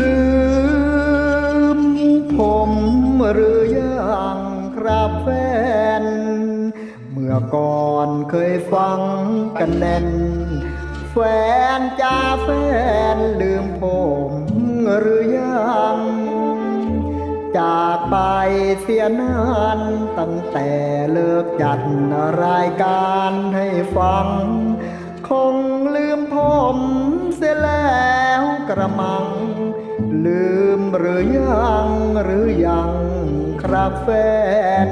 ลืมผมหรือยังครับแฟน เมื่อก่อนเคยฟังกันแน่น แฟนจ้าแฟนลืมผมหรือยังจากไปเสียนานตั้งแต่เลิกจัดรายการให้ฟัง คงลืมผมเสียแล้วกระมัง ลืมหรือยังหรือยังครับแฟน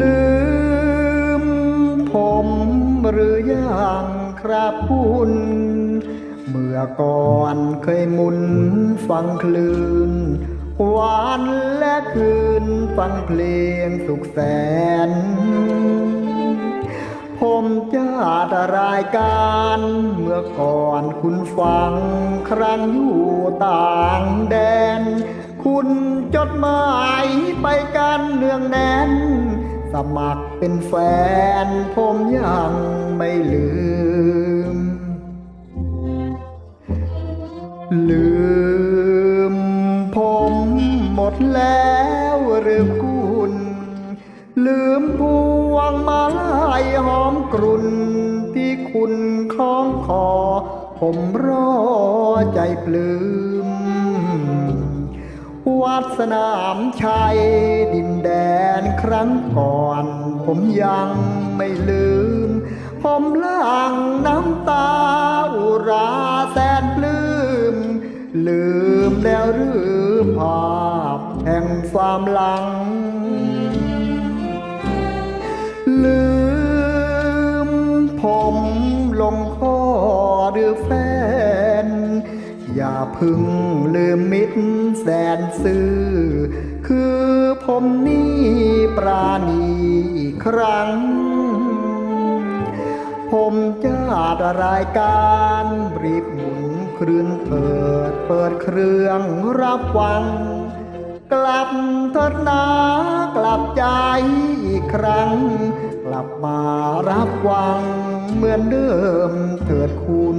ลืมผมหรือยังครับคุณเมื่อก่อนเคยมุนฟังคลื่นวันและคืนฟังเพลงสุขแสน ผมจะดรายการ เมื่อก่อนคุณฟัง ครั้งอยู่ต่างแดน คุณจดหมายไปกันเนืองแน่น สมัครเป็นแฟน ผมยังไม่ลืม ลืมผมหมดแล้วหรือคุณ ลืมพวงมาลัยหอมกรุ่นที่คุณคล้องคอ ผมรอใจปลืมวัดสนามชัยดินแดนครั้งก่อน ผมยังไม่ลืม ผมล้างน้ำตาอุราแสนปลื้มลืมแล้วหรือภาพแห่งความหลัง พึ่งลืมมิตรแสนซื่อ คือผมนี่ปราณีอีกครั้ง ผมจะอัดรายการรีบหมุนคลื่นเถิดเปิดเครื่องรับฟัง กลับเถิดนากลับใจอีกครั้ง กลับมารับวังเหมือนเดิมเถิดคุณ